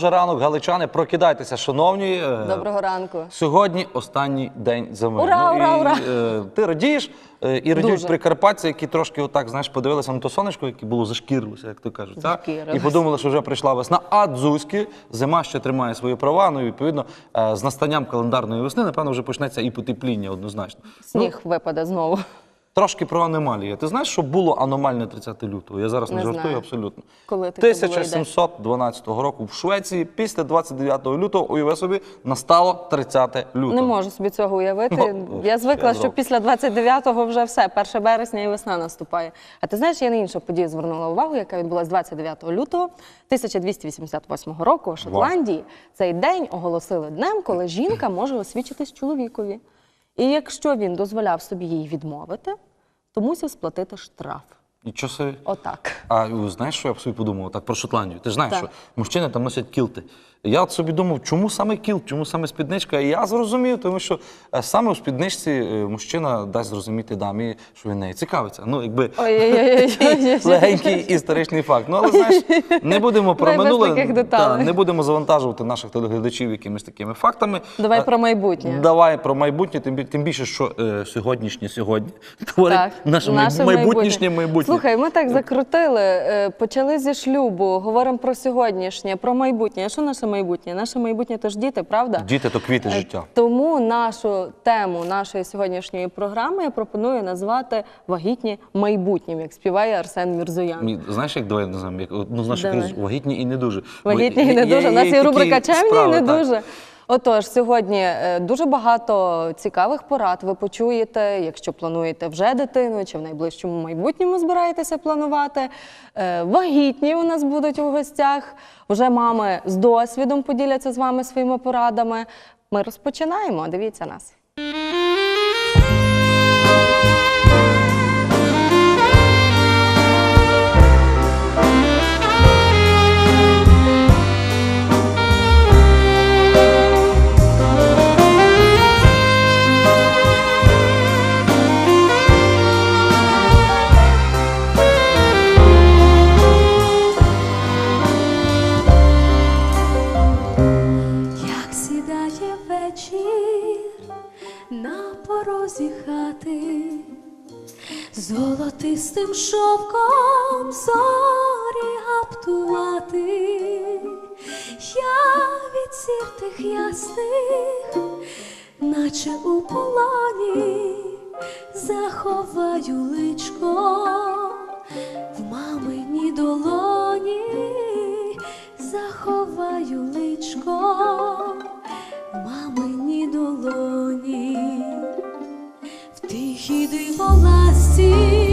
Вже ранок, галичани, прокидайтеся, шановні. Е, Доброго ранку. Сьогодні останній день зими. Ура, ура, і, ура! е, ти радієш, е, і радіють Дуже. прикарпатці, які трошки отак, знаєш, подивилися на то сонечко, яке було зашкірилося, як то кажуть. так? І подумали, що вже прийшла весна. А дзузьки, зима ще тримає свої права. Ну і відповідно е, з настанням календарної весни, напевно, вже почнеться і потепління однозначно. Сніг випаде знову. Трошки про аномалії. Ти знаєш, що було аномальне 30 лютого? Я зараз не, Не жартую знаю. абсолютно. Коли таке було і 1712 року в Швеції після 29 лютого, уяви собі, настало 30 лютого. Не можу собі цього уявити. Ну, я звикла, що після 29-го вже все, 1 березня і весна наступає. А ти знаєш, я на іншу подію звернула увагу, яка відбулася 29 лютого 1288 року у Шотландії. Цей день оголосили днем, коли жінка може освічитись чоловікові. І якщо він дозволяв собі їй відмовити, то мусив сплатити штраф. Нічого собі. Отак. А знаєш, що я б собі подумав так про Шотландію? Ти ж знаєш, Так. що мужчини там носять кілти. Я собі думав, чому саме кілт, чому саме спідничка? І я зрозумів, тому що е, саме у спідничці е, мужчина дасть зрозуміти дамі, що він нею цікавиться. Ну, якби легенький історичний факт. Ну, але знаєш, не будемо про минуле, не будемо завантажувати наших телеглядачів якимись такими фактами. Давай про майбутнє. Давай про майбутнє, тим, більше, що сьогоднішнє сьогодні творить наше, наше майбутнішнє майбутнє. Слухай, ми так закрутили, почали зі шлюбу, говоримо про сьогоднішнє, про майбутнє. Що наше майбутнє? Наше майбутнє то ж діти, правда? Діти то квіти Е, життя. Тому нашу тему нашої сьогоднішньої програми я пропоную назвати вагітні майбутнім, як співає Арсен Мірзоян. Мі- Знаєш, як давай називаємо? Як одну з наших Давай. різ- вагітні і не дуже. Вагітні і не дуже. У нас є рубрика Чемні і не дуже. Отож, сьогодні е, дуже багато цікавих порад ви почуєте, якщо плануєте вже дитину чи в найближчому майбутньому збираєтеся планувати. Е, Вагітні у нас будуть у гостях. Вже мами з досвідом поділяться з вами своїми порадами. Ми розпочинаємо. Дивіться нас. Шовком зорі гаптувати, я від сір тих ясних, наче у полоні, заховаю личко в мамині долоні, заховаю личко в мамині долоні, в тихій диволасці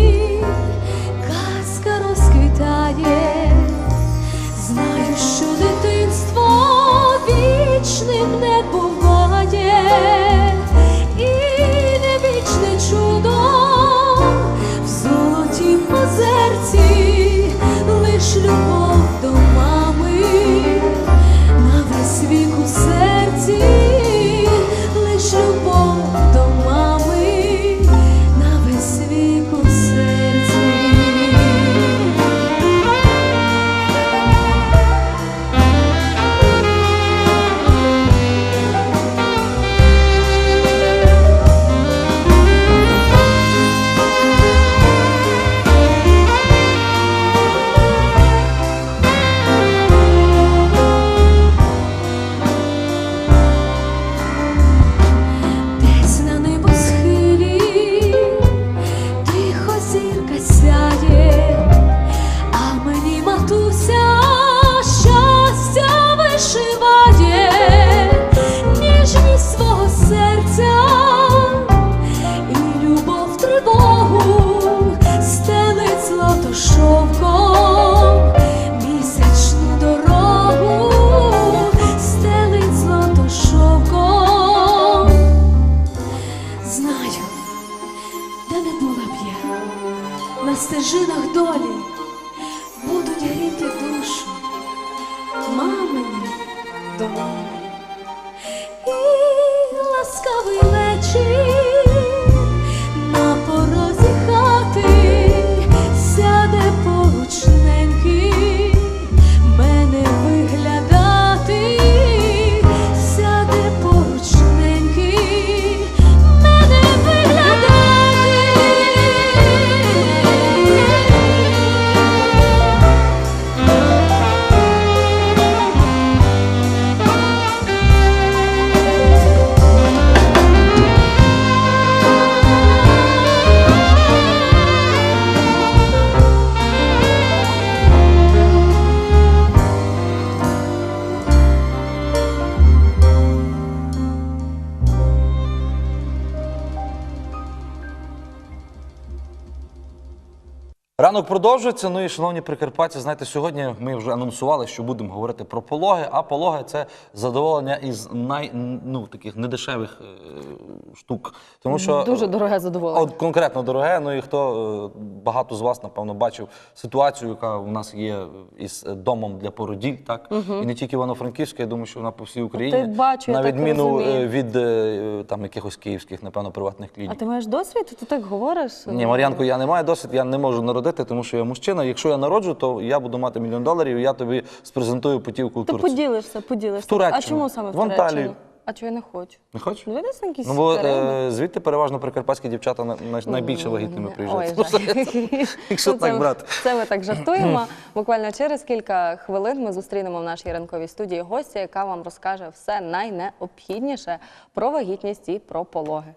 Ранок продовжується. Ну і шановні прикарпатці, знаєте, сьогодні ми вже анонсували, що будемо говорити про пологи. А пологи це задоволення із най ну таких недешевих е, штук. Тому що Дуже дороге задоволення. От конкретно дороге. Ну і хто е, багато з вас, напевно, бачив ситуацію, яка у нас є із домом для породіль, так і не тільки Івано-Франківська, я думаю, що вона по всій Україні. Ти бачу, на відміну розумію. е, від е, там якихось київських, напевно, приватних клінік. А ти маєш досвід? Ти так говориш? Ні, Мар'янко, я не маю досвід, я не можу народити, тому що я мужчина. Якщо я народжу, то я буду мати мільйон доларів, і я тобі спрезентую путівку в Ти Турцію. поділишся, поділишся. В Туреччину. А чому саме в, В Анталію. Туреччину? А чого я не хочу? Не хочеш? Ну, видиш на якісь Ну, бо е, звідти переважно прикарпатські дівчата на- на- найбільше вагітними приїжджають. Ой, жах. Якщо Ну, так брати. Це ми так жартуємо. Буквально через кілька хвилин ми зустрінемо в нашій ранковій студії гостя, яка вам розкаже все найнеобхідніше про вагітність і про пологи.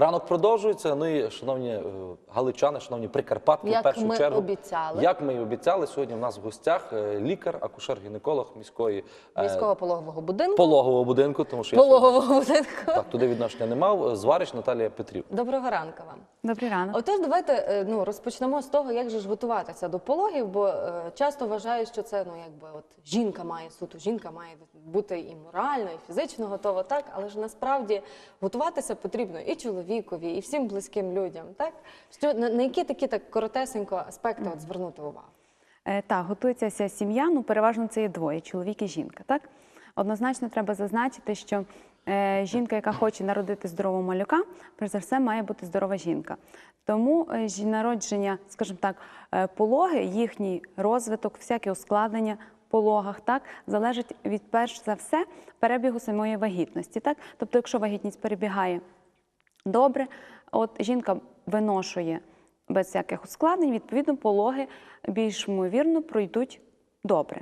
Ранок продовжується. Ну і шановні е, галичани, шановні прикарпатки, Як в першу ми чергу. обіцяли. Як ми і обіцяли, сьогодні в нас в гостях е, лікар, акушер-гінеколог міської е, Міського пологового будинку. пологового будинку, тому що я Пологового будинку. так, туди відношення не мав. Зварич Наталія Петрів. Доброго ранку вам. Добрий ранок. Отож, давайте ну, розпочнемо з того, як же ж готуватися до пологів, бо е, часто вважають, що це ну, якби от жінка має суто, жінка має бути і морально, і фізично готова, так, але ж насправді готуватися потрібно і чоловікові, і всім близьким людям. Так? Що, на, на які такі так коротесенько аспекти от, звернути увагу? Е, так, готується вся сім'я, ну переважно це є двоє чоловік і жінка. Так? Однозначно треба зазначити, що е, жінка, яка хоче народити здорового малюка, перш за все має бути здорова жінка. Тому е, народження, скажімо так, е, пологи, їхній розвиток, всяке ускладнення в пологах, так, залежить від перш за все перебігу самої вагітності. Так? Тобто, якщо вагітність перебігає добре, от жінка виношує без всяких ускладнень, відповідно, пологи більш ймовірно пройдуть добре.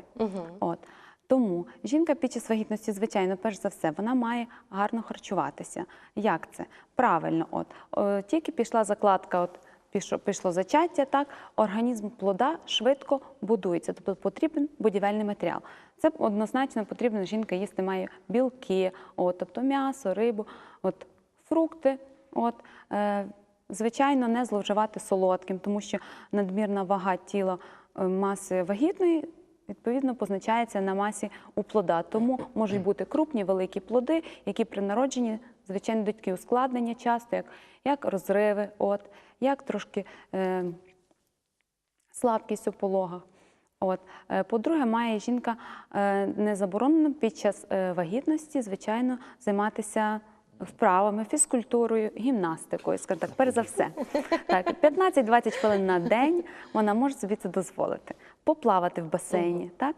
От. Тому жінка під час вагітності, звичайно, перш за все, вона має гарно харчуватися. Як це? Правильно, от О, тільки пішла закладка, от пішло, пішло зачаття, так організм плода швидко будується, тобто потрібен будівельний матеріал. Це однозначно потрібно. Жінка їсти має білки, от, тобто м'ясо, рибу, от фрукти. От, е, звичайно, не зловживати солодким, тому що надмірна вага тіла е, маси вагітної. Відповідно, позначається на масі у плода. Тому можуть бути крупні, великі плоди, які при народженні, звичайно, такі ускладнення часто, як, як розриви, от, як трошки е, слабкість у пологах. От. Е, По-друге, має жінка е, не заборонено під час е, вагітності, звичайно, займатися вправами, фізкультурою, гімнастикою, скажімо так, перш за все. Так, 15-20 хвилин на день вона може собі це дозволити. Поплавати в басейні, так?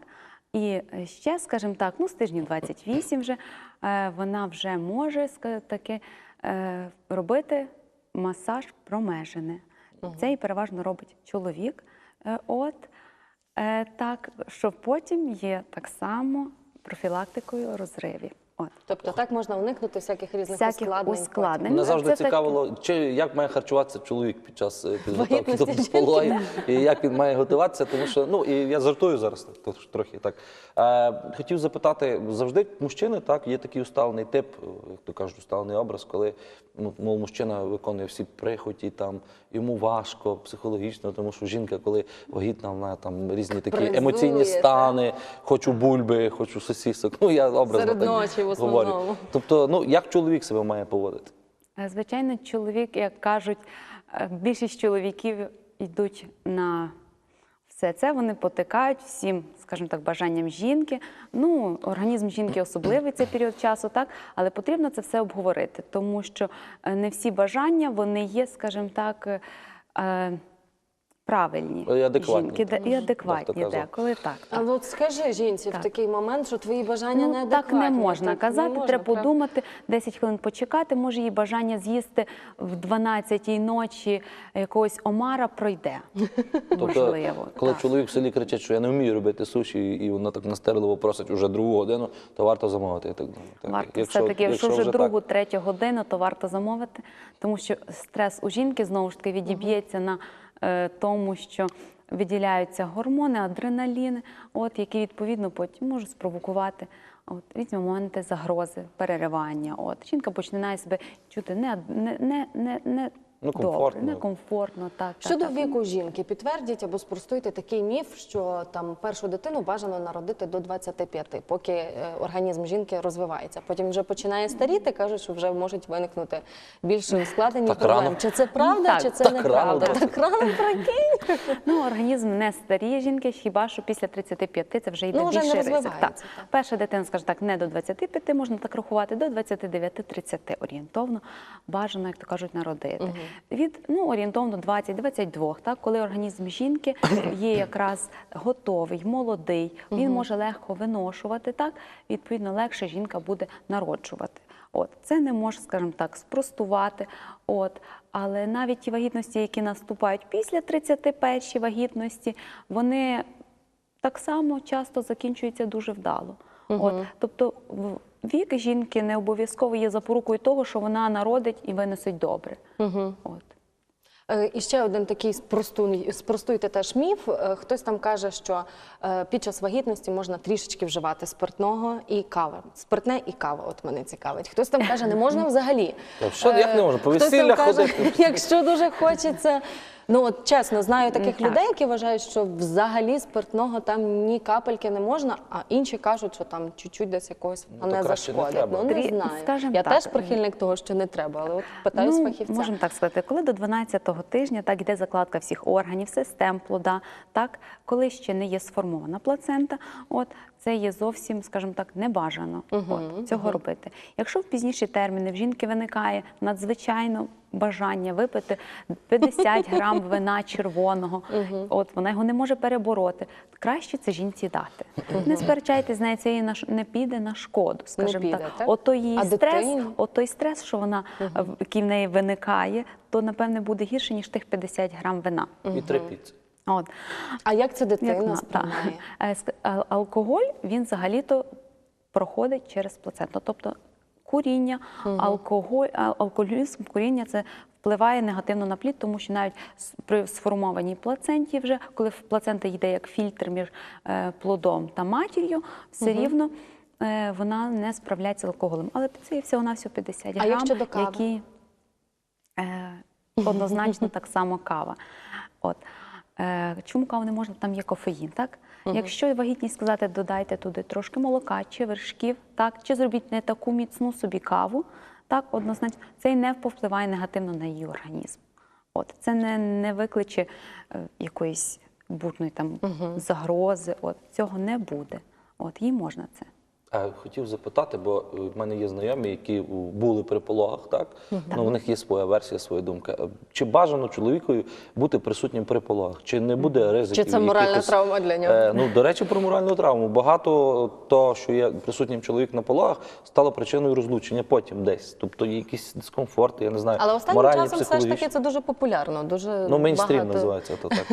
І ще, скажімо так, ну, з тижнів 28 вже е, вона вже може таки е, робити масаж промежини. Це і переважно робить чоловік. Е, От так, що потім є так само профілактикою розривів. От. Тобто так можна уникнути всяких різних Всяких ускладнень. ускладнень. Мене завжди це так- цікавило, чи як має харчуватися чоловік під час підготовки до пологів, і як він має готуватися, тому що ну і я жартую зараз трохи так. Е, хотів запитати, завжди мужчини так є такий усталений тип, е, як то кажуть, усталений образ, коли ну, мов мужчина виконує всі прихоті, там йому важко психологічно, тому що жінка, коли вагітна, вона там різні такі Призує, емоційні так. стани, хочу бульби, хочу сосісок. Ну я образно Серед так ночі говорю. Тобто, ну як чоловік себе має поводити? Е, Звичайно, чоловік, як кажуть, е, більшість чоловіків йдуть на все це, вони потикають всім, скажімо так, бажанням жінки. Ну, організм жінки особливий цей період часу, так, але потрібно це все обговорити, тому що е, не всі бажання вони є, скажімо так, правильні. І адекватні, жінки, де- і адекватні казав. деколи так. А так. от скажи жінці в Так. такий момент, що твої бажання Ну, неадекватні. так не можна казати, треба правда? подумати, 10 хвилин почекати, може її бажання з'їсти в 12-й ночі якогось омара пройде. Можливо. Тобто, коли так. чоловік в селі кричить, що я не вмію робити суші, і вона так настирливо просить уже другу годину, то варто замовити, я так думаю. Так, Варто все-таки, якщо, вже так. другу, третю годину, то варто замовити, тому що стрес у жінки знову ж таки відіб'ється на тому, що виділяються гормони, адреналін, от, які відповідно потім можуть спровокувати от, різні моменти загрози, переривання. От. Жінка починає себе чути не, не, не, не, Ну, добре, комфортно. некомфортно. Так, так, Щодо так. віку жінки, підтвердіть або спростуйте такий міф, що там першу дитину бажано народити до 25, поки е, організм жінки розвивається. Потім вже починає старіти, кажуть, що вже можуть виникнути більш ускладнені Так проблеми. рано. Чи це правда, Так, чи це так неправда? рано Так рано прикинь. Ну, організм не старіє жінки, хіба що після 35 це вже йде Ну, вже не більший ризик. розвивається, Так. так. Перша дитина, скажімо так, не до 25, можна так рахувати, до 29-30 орієнтовно бажано, як то кажуть, народити. Від ну, орієнтовно 20-22, так, коли організм жінки є якраз готовий, молодий, він може легко виношувати, так, відповідно, легше жінка буде народжувати. От це не може, скажімо так, спростувати. От, але навіть ті вагітності, які наступають після 31 ї вагітності, вони так само часто закінчуються дуже вдало. От, тобто вік жінки не обов'язково є запорукою того, що вона народить і виносить добре. От. Е, І ще один такий спростуй, спростуйте теж міф. Е, Хтось там каже, що е, під час вагітності можна трішечки вживати спиртного і кави. Спиртне і кава, от мене цікавить. Хтось там каже, не можна взагалі. Що, як не можна? По весіллях ходити. Якщо дуже хочеться. Ну от чесно, знаю таких Так. людей, які вважають, що взагалі спиртного там ні капельки не можна, а інші кажуть, що там чуть-чуть десь якогось Ну, не зашкодить. ну не Трі- знаю. скажем Я так. теж прихильник того, що не треба, але от питаю Ну, фахівця. Можемо так сказати, коли до 12-го тижня так йде закладка всіх органів, систем плода, так, коли ще не є сформована плацента, от, це є зовсім, скажімо так, небажано от, цього робити. Якщо в пізніші терміни в жінки виникає надзвичайно бажання випити 50 грам вина червоного, от, вона його не може перебороти, краще це жінці дати. Не сперечайтесь з нею, це їй не піде на шкоду, скажімо піде, так. так? Ото її А стрес, от той стрес, що вона в- який в неї виникає, то напевне буде гірше ніж тих 50 грам вина. І три піци. От А як це дитина сприймає? Е, а- алкоголь він взагалі-то проходить через плаценту. Тобто куріння, алкоголь, алкоголізм, куріння це впливає негативно на плід, тому що навіть при сформованій плаценті, вже коли плацента йде як фільтр між е, плодом та матір'ю, все рівно. е, Вона не справляється з алкоголем. Але це є всього на всього 50 А грам, як щодо кави? які е, однозначно так само кава. От. Е, чому каву не можна? Там є кофеїн, так? Якщо вагітність сказати, додайте туди трошки молока чи вершків, так, чи зробіть не таку міцну собі каву, так, однозначно, це не повпливає негативно на її організм. От, це не, не викличе е, якоїсь бурної там загрози. От, цього не буде. От, їй можна це. Хотів запитати, бо е, в мене є знайомі, які були при пологах, так? Ну, в них є своя версія, своя думка. Е, Чи бажано чоловікові бути присутнім при пологах? Чи не буде ризиків? Чи це моральна якихось? травма для нього? Е, ну, до речі, про моральну травму. Багато того, що є присутнім чоловік на пологах, стало причиною розлучення потім десь. Тобто є якісь дискомфорти, я не знаю. Але останнім моральні, часом все ж таки це дуже популярно. Дуже Ну, мейнстрім багато... називається то так.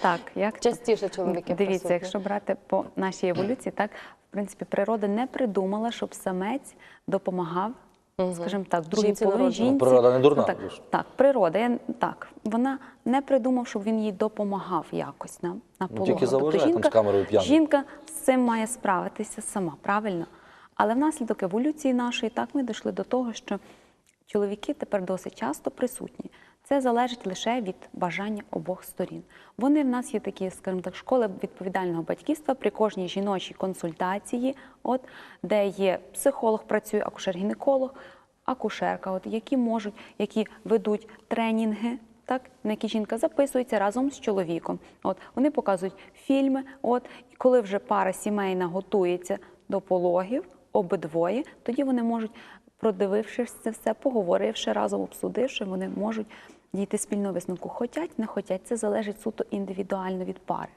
Так, як Частіше чоловіки Дивіться, якщо брати по нашій еволюції, так принципі природа не придумала, щоб самець допомагав, скажімо так, другій Жінці половині жінці. Природа не дурна, Ну, так, так, природа, я, так, вона не придумав, щоб він їй допомагав якось на, на Ну, тільки заважає там з камерою п'яним. жінка з цим має справитися сама, правильно? Але внаслідок еволюції нашої, так ми дійшли до того, що чоловіки тепер досить часто присутні. Це залежить лише від бажання обох сторін. Вони в нас є такі, скажімо так, школи відповідального батьківства при кожній жіночій консультації, от де є психолог, працює акушер-гінеколог, акушерка, от які можуть, які ведуть тренінги. Так, на які жінка записується разом з чоловіком. От вони показують фільми. От і коли вже пара сімейна готується до пологів, обидвоє, тоді вони можуть, продивившись це все, поговоривши разом, обсудивши, вони можуть дійти спільного висновку. Хотять, не хотять, це залежить суто індивідуально від пари.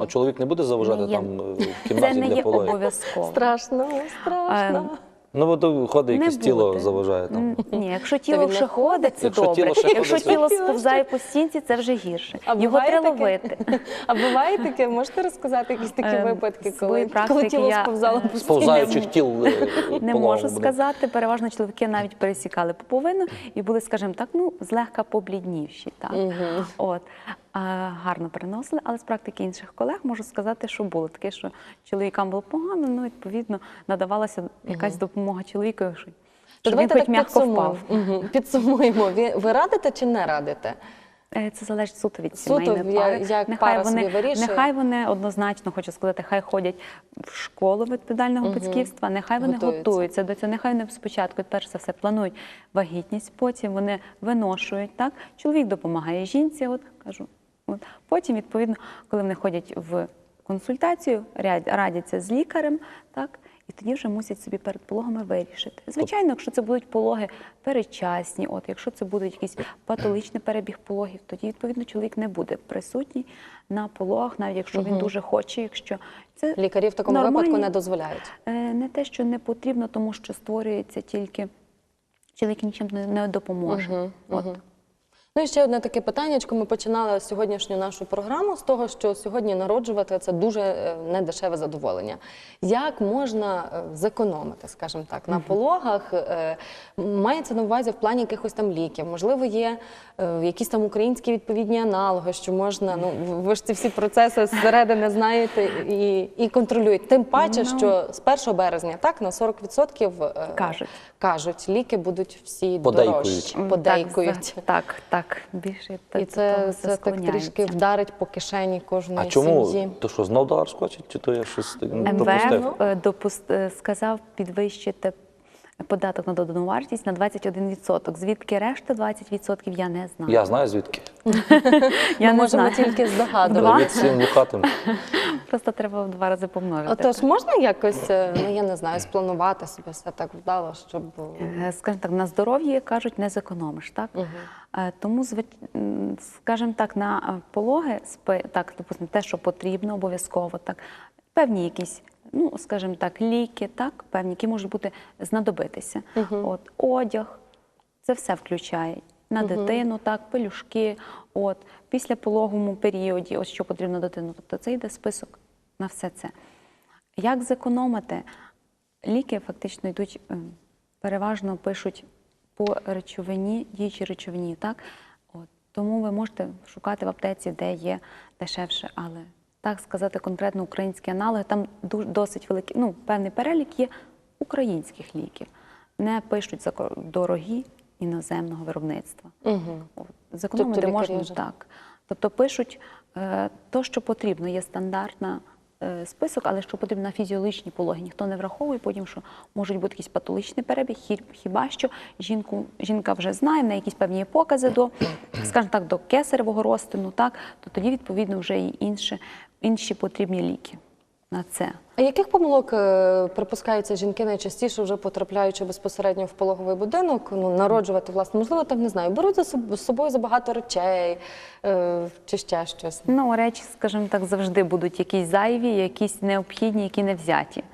А чоловік не буде заважати Не є- там е, в Це не для є обов'язково. Страшно, страшно. Ем, Ну, бо то ходить якесь тіло заважає там. Ні, якщо тіло вже ходить, це Якщо добре. тіло ще Якщо ходить, це- тіло сповзає по стінці, це вже гірше. А Його буває треба таке? ловити. А буває таке? Можете розказати якісь такі Ем, випадки, з коли, своєї коли практики тіло я, сповзало е, по Сповзаючих тіл е, Не можу буде. сказати. Переважно чоловіки навіть пересікали поповину і були, скажімо так, ну злегка поблідніші. Так? От. Гарно переносили, але з практики інших колег можу сказати, що було таке, що чоловікам було погано, ну відповідно надавалася якась допомога чоловіку, що, То щоб він хоч так м'яко впав. Підсумуємо. Ви, ви радите чи не радите? Е, Це залежить суто від Суто сімейної пари. як нехай пара вони, собі вирішує. нехай вони однозначно хочу сказати, хай ходять в школу відповідального батьківства, нехай вони Готуються. готуються до цього. Нехай вони спочатку, перш за все, планують вагітність, потім вони виношують. Так, чоловік допомагає жінці. От кажу, от потім, відповідно, коли вони ходять в консультацію, радяться з лікарем, так. І тоді вже мусять собі перед пологами вирішити. Звичайно, якщо це будуть пологи передчасні, от якщо це буде якийсь патологічний перебіг пологів, тоді відповідно чоловік не буде присутній на пологах, навіть якщо він дуже хоче, якщо це Лікарі в такому нормальні- випадку не дозволяють. Е, не те, що не потрібно, тому що створюється тільки чоловік нічим не, допоможе. От. Ну і ще одне таке питаннячко. Ми починали сьогоднішню нашу програму з того, що сьогодні народжувати це дуже е, недешеве задоволення. Як можна е, зекономити, скажімо так, на пологах? Е, Мається на увазі в плані якихось там ліків. Можливо, є якісь там українські відповідні аналоги, що можна. Ну ви ж ці всі процеси зсередини знаєте і, і контролюєте. Тим паче, Ну. що з 1 березня так на 40% е, Кажуть. кажуть, ліки будуть всі Подейкують. дорожчі, подейкують. Так, так, так, більше І це, це так трішки вдарить по кишені кожної А чому? сім'ї. То що, знов долар скочить, чи то я щось ну, МВФ е, е, сказав підвищити податок на додану вартість на 21%. Звідки решта 20% я не знаю. Я знаю звідки. Я Ми не можемо знаю. тільки? Від вухатим. Просто треба в два рази помножити. Отож, можна якось, е, ну я не знаю, спланувати собі все так вдало, щоб Е, Скажімо так, на здоров'я кажуть, не зекономиш, так? Е, Тому, зви- м, скажімо так, на е, пологи, спи- так, допустимо, те, що потрібно, обов'язково, так, певні якісь, ну, скажімо так, ліки, так, певні, які можуть бути знадобитися. От, одяг, це все включає. На дитину, так, пелюшки, от, після пологовому періоді, ось що потрібно дитину. Тобто це йде список на все це. Як зекономити? Ліки фактично йдуть, е, переважно пишуть по речовині, діючій речовині, так? От. Тому ви можете шукати в аптеці, де є дешевше, але так сказати конкретно українські аналоги, там досить великий, ну, певний перелік є українських ліків. Не пишуть за дорогі іноземного виробництва. От. Зекономити Тобто можна лікарі так. Тобто пишуть е, то, що потрібно. Є стандартна е, список, але що потрібно на фізіологічні пологи. Ніхто не враховує потім, що можуть бути якісь патологічний перебіг, хіба що жінку, жінка вже знає, в неї якісь певні покази до, скажімо так, до кесаревого розтину, так, то тоді, відповідно, вже і інше, інші потрібні ліки на це. А яких помилок е, припускаються жінки найчастіше, вже потрапляючи безпосередньо в пологовий будинок, ну народжувати власне, можливо, там не знаю, беруть за з собою забагато речей е, чи ще щось. Ну, речі, скажімо так, завжди будуть якісь зайві, якісь необхідні, які не взяті.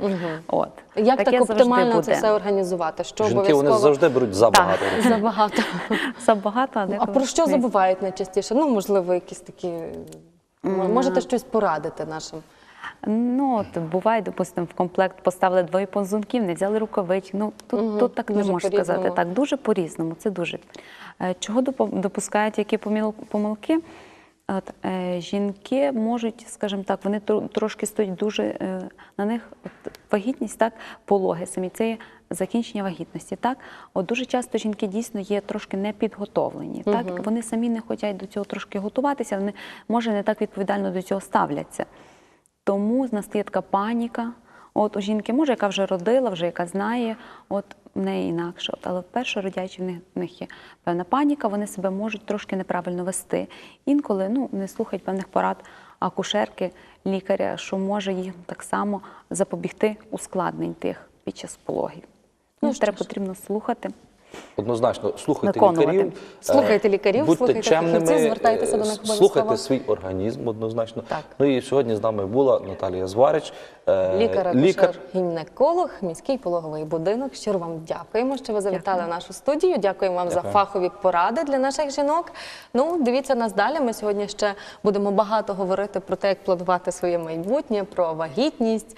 От. Як так завжди оптимально це все організувати? Що Жінки обов'язково вони завжди беруть забагато. речей. забагато. Забагато, а А про що забувають найчастіше? Ну, можливо, якісь такі. Можете щось порадити нашим. Ну, от буває, допустимо, в комплект поставили двоє понзунків, не взяли рукавички. Ну, тут, тут так не можна сказати. Так, дуже по-різному. Це дуже. Е, Чого допускають які помилки? От, е, жінки можуть, скажімо так, вони тро- трошки стоять дуже е, на них от, вагітність, так, пологи самі. Це є закінчення вагітності. Так? От дуже часто жінки дійсно є трошки непідготовлені. Так? Вони самі не хочуть до цього трошки готуватися, вони може не так відповідально до цього ставляться. Тому настає така паніка. От у жінки, може, яка вже родила, вже яка знає, от в неї інакше. От, але вперше родячі в них, в них є певна паніка, вони себе можуть трошки неправильно вести. Інколи ну, не слухають певних порад акушерки, лікаря, що може їм так само запобігти ускладнень тих під час пологів. Ну, треба потрібно слухати. Однозначно, слухайте Виконувати. лікарів. Слухайте е, лікарів, будьте слухайте чемними, фахівців, звертайтеся до е, них обов'язково. Слухайте свій організм однозначно. Так. Ну і сьогодні з нами була Наталія Зварич, е, Лікар, гінеколог, міський пологовий будинок. Щиро вам дякуємо, що ви завітали в нашу студію. Дякуємо вам за фахові поради для наших жінок. Ну, дивіться нас далі. Ми сьогодні ще будемо багато говорити про те, як планувати своє майбутнє, про вагітність.